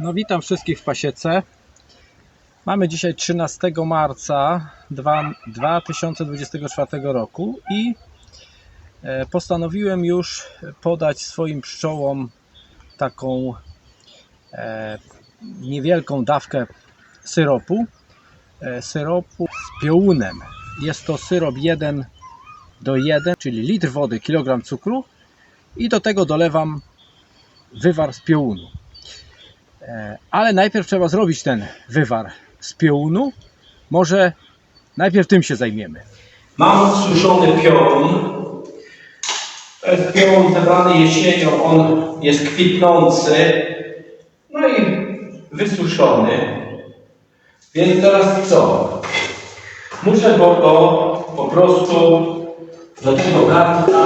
No witam wszystkich w pasiece. Mamy dzisiaj 13 marca dwa- 2024 roku i e, postanowiłem już podać swoim pszczołom taką e, niewielką dawkę syropu. E, Syropu z piołunem. Jest to syrop 1 do 1, czyli litr wody, kilogram cukru i do tego dolewam wywar z piołunu. E, Ale najpierw trzeba zrobić ten wywar z piołunu. Może najpierw tym się zajmiemy. Mam suszony jest piorun zebrany jesienią, on jest kwitnący. No i wysuszony. Więc teraz co? Muszę go, go po prostu do tego garnka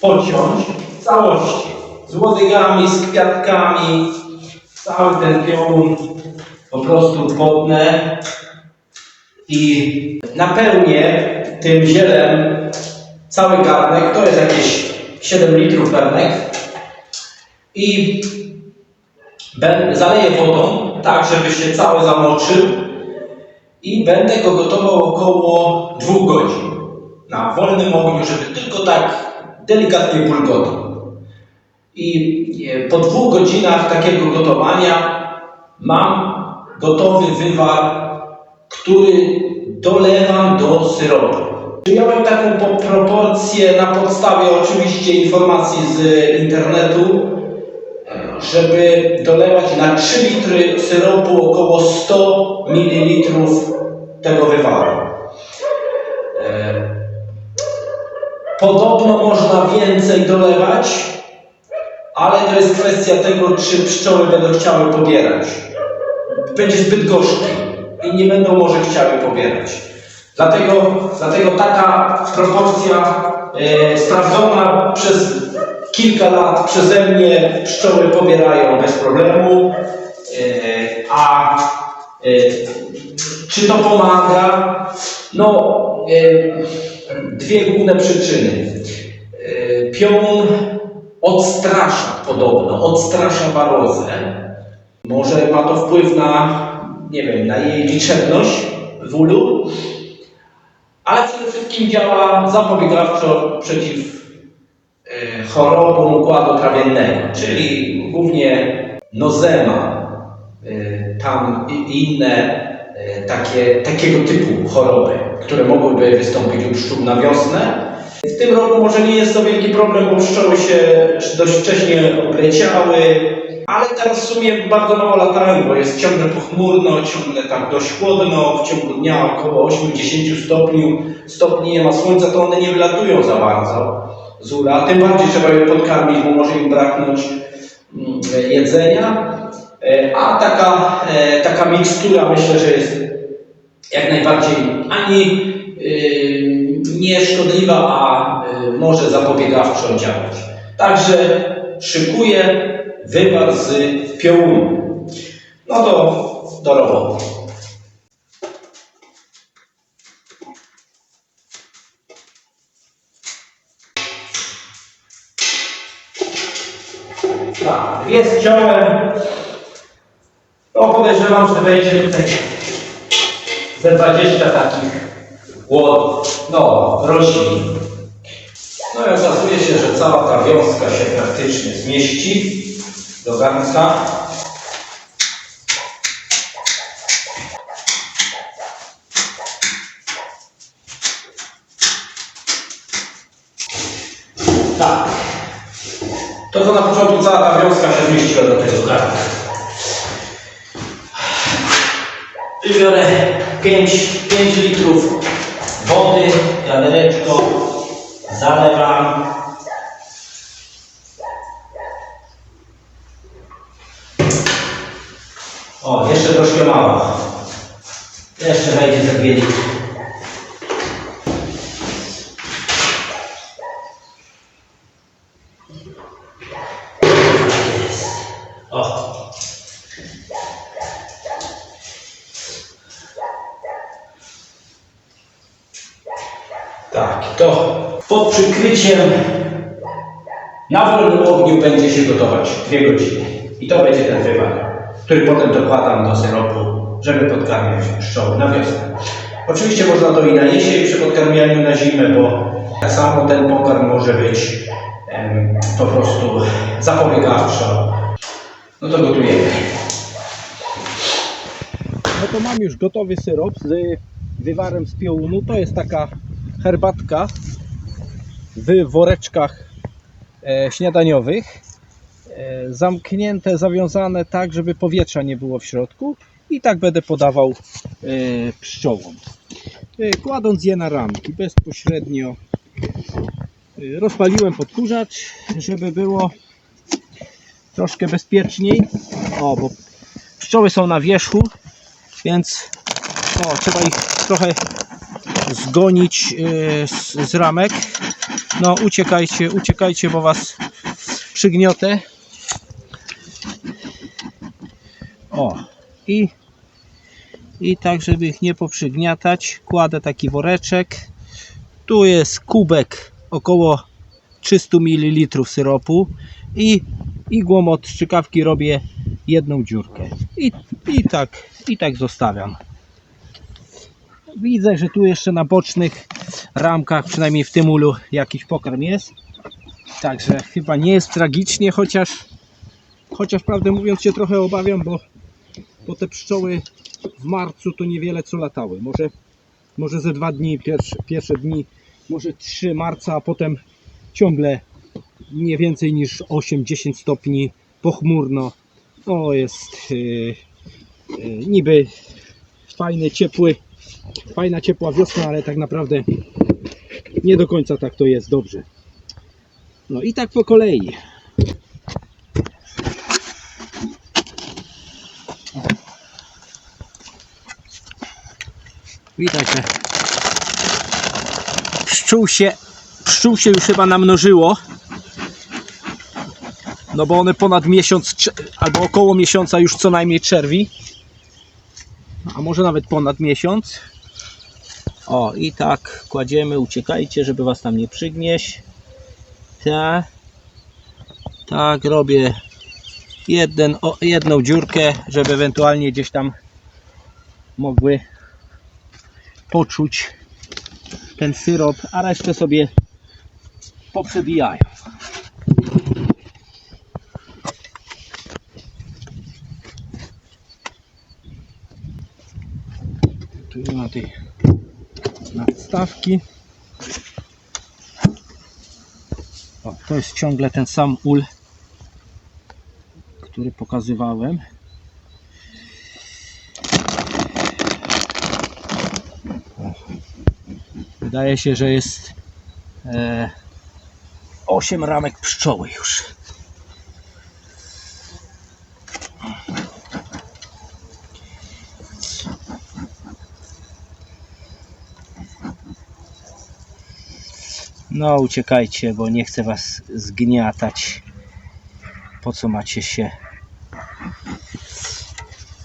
pociąć w całości. Z łodygami, z kwiatkami. Cały ten piorun po prostu potnę i napełnię tym zielem cały garnek, to jest jakieś 7 litrów garnek i zaleję wodą, tak żeby się cały zamoczył i będę go gotował około 2 godzin na wolnym ogniu, żeby tylko tak delikatnie bulgotał. I e, po dwóch godzinach takiego gotowania mam gotowy wywar który dolewam do syropu. Przyjąłem taką po- proporcję na podstawie oczywiście informacji z internetu, e, żeby dolewać na 3 litry syropu około 100 ml tego wywaru. E, Podobno można więcej dolewać, ale to jest kwestia tego, czy pszczoły będą chciały pobierać będzie zbyt gorzki i nie będą może chciały pobierać. Dlatego, dlatego taka proporcja e, sprawdzona przez kilka lat przeze mnie pszczoły pobierają bez problemu. E, a e, czy to pomaga? No, e, dwie główne przyczyny. E, Pion odstrasza podobno, odstrasza warozę. Może ma to wpływ na, nie wiem, na jej liczebność w ulu, ale przede wszystkim działa zapobiegawczo przeciw e, chorobom układu trawiennego, czyli głównie nozema, e, tam inne e, takie, takiego typu choroby, które mogłyby wystąpić u pszczół na wiosnę. W tym roku może nie jest to wielki problem, bo pszczoły się dość wcześnie obleciały, ale teraz w sumie bardzo mało latają, bo jest ciągle pochmurno, ciągle tak dość chłodno, w ciągu dnia około 8-10 stopni, stopni nie ma słońca, to one nie wylatują za bardzo z ula. Tym bardziej trzeba je podkarmić, bo może im braknąć mm, jedzenia. E, A taka, e, taka mikstura myślę, że jest jak najbardziej ani y, nieszkodliwa, a y, może zapobiegawczo działać. Także szykuję wywar z piołunu. No to do roboty. Tak, dwie ściąłem. No podejrzewam, że będzie tutaj ze 20 takich łod, no, roślin. No i okazuje się, że cała ta wiązka się praktycznie zmieści do garnka. Tak. To co na początku cała ta wiązka się zmieściła do tego garnka. I biorę 5, 5 litrów wody, wiadereczko, zalewam. O, jeszcze troszkę mało. Jeszcze wejdzie za 2 litry. Tak, to pod przykryciem na wolnym ogniu będzie się gotować dwie godziny. I to będzie ten wywar. który potem dokładam do syropu, żeby podkarmiać pszczoły na wiosnę. Oczywiście można to i na jesień przy podkarmianiu na zimę, bo tak samo ten pokarm może być em, po prostu zapobiegawczo. No to gotujemy. No to mam już gotowy syrop z wywarem z piołunu. To jest taka herbatka w woreczkach e, śniadaniowych. E, zamknięte, zawiązane tak, żeby powietrza nie było w środku. I tak będę podawał e, pszczołom. Kładąc je na ramki bezpośrednio rozpaliłem podkurzacz, żeby było troszkę bezpieczniej. O, bo pszczoły są na wierzchu, więc o, trzeba ich trochę zgonić e, z, z ramek. No uciekajcie, uciekajcie, bo was przygniotę. O, i, i tak, żeby ich nie poprzygniatać, kładę taki woreczek. Tu jest kubek około 300 ml syropu i igłą od strzykawki robię jedną dziurkę. I, i, tak, I tak zostawiam. Widzę, że tu jeszcze na bocznych ramkach, przynajmniej w tym ulu, jakiś pokarm jest. Także chyba nie jest tragicznie, chociaż, chociaż prawdę mówiąc się trochę obawiam, bo, bo te pszczoły w marcu to niewiele co latały. Może, może ze dwa dni, pierwsze, pierwsze dni, może 3 marca, a potem ciągle nie więcej niż 8-10 stopni pochmurno. O, jest yy, yy, niby fajny, ciepły, fajna, ciepła wiosna, ale tak naprawdę nie do końca tak to jest dobrze. No i tak po kolei. Widać, że pszczół się, pszczół się już chyba namnożyło. No bo one ponad miesiąc, albo około miesiąca już co najmniej czerwi. A może nawet ponad miesiąc. O, i tak kładziemy, uciekajcie, żeby was tam nie przygnieść. Tak. Tak, robię jeden, o, jedną dziurkę, żeby ewentualnie gdzieś tam mogły poczuć ten syrop, a resztę sobie poprzebijają. Tu nie ma tej nadstawki. O, to jest ciągle ten sam ul, który pokazywałem. Wydaje się, że jest e, 8 ramek pszczoły już. No uciekajcie, bo nie chcę was zgniatać. Po co macie się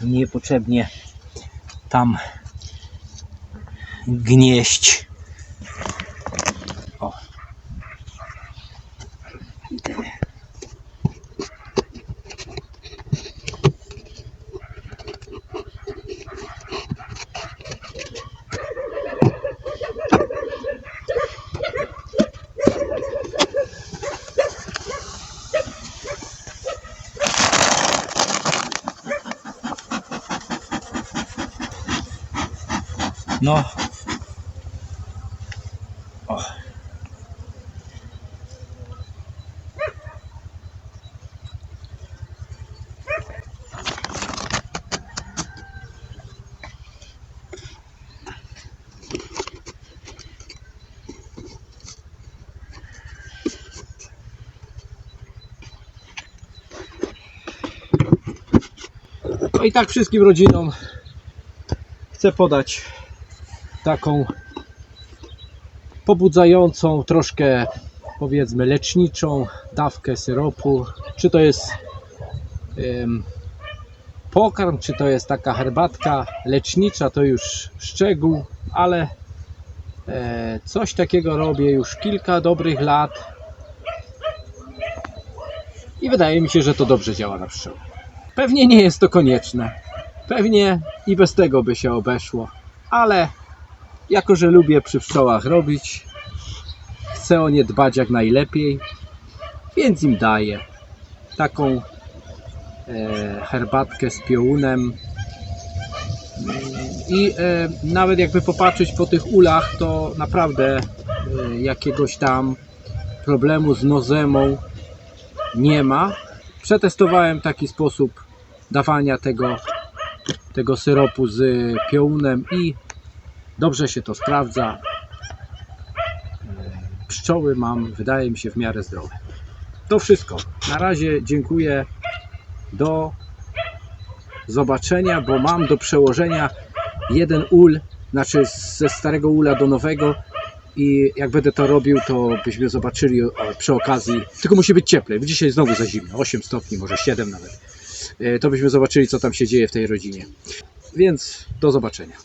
niepotrzebnie tam gnieść. No. O. No i tak wszystkim rodzinom chcę podać taką pobudzającą, troszkę powiedzmy leczniczą dawkę syropu. Czy to jest pokarm, czy to jest taka herbatka lecznicza, to już szczegół, ale e, coś takiego robię już kilka dobrych lat i wydaje mi się, że to dobrze działa na pszczoły. Pewnie nie jest to konieczne. Pewnie i bez tego by się obeszło, ale jako, że lubię przy pszczołach robić, chcę o nie dbać jak najlepiej, więc im daję taką e, herbatkę z piołunem. I e, nawet jakby popatrzeć po tych ulach, to naprawdę e, jakiegoś tam problemu z nozemą nie ma. Przetestowałem taki sposób dawania tego, tego syropu z piołunem i dobrze się to sprawdza. E, Pszczoły mam, wydaje mi się, w miarę zdrowe. To wszystko. Na razie dziękuję. Do zobaczenia, bo mam do przełożenia jeden ul, znaczy ze starego ula do nowego i jak będę to robił, to byśmy zobaczyli przy okazji, tylko musi być cieplej, bo dzisiaj znowu za zimno, 8 stopni, może 7 nawet. E, To byśmy zobaczyli, co tam się dzieje w tej rodzinie. Więc do zobaczenia.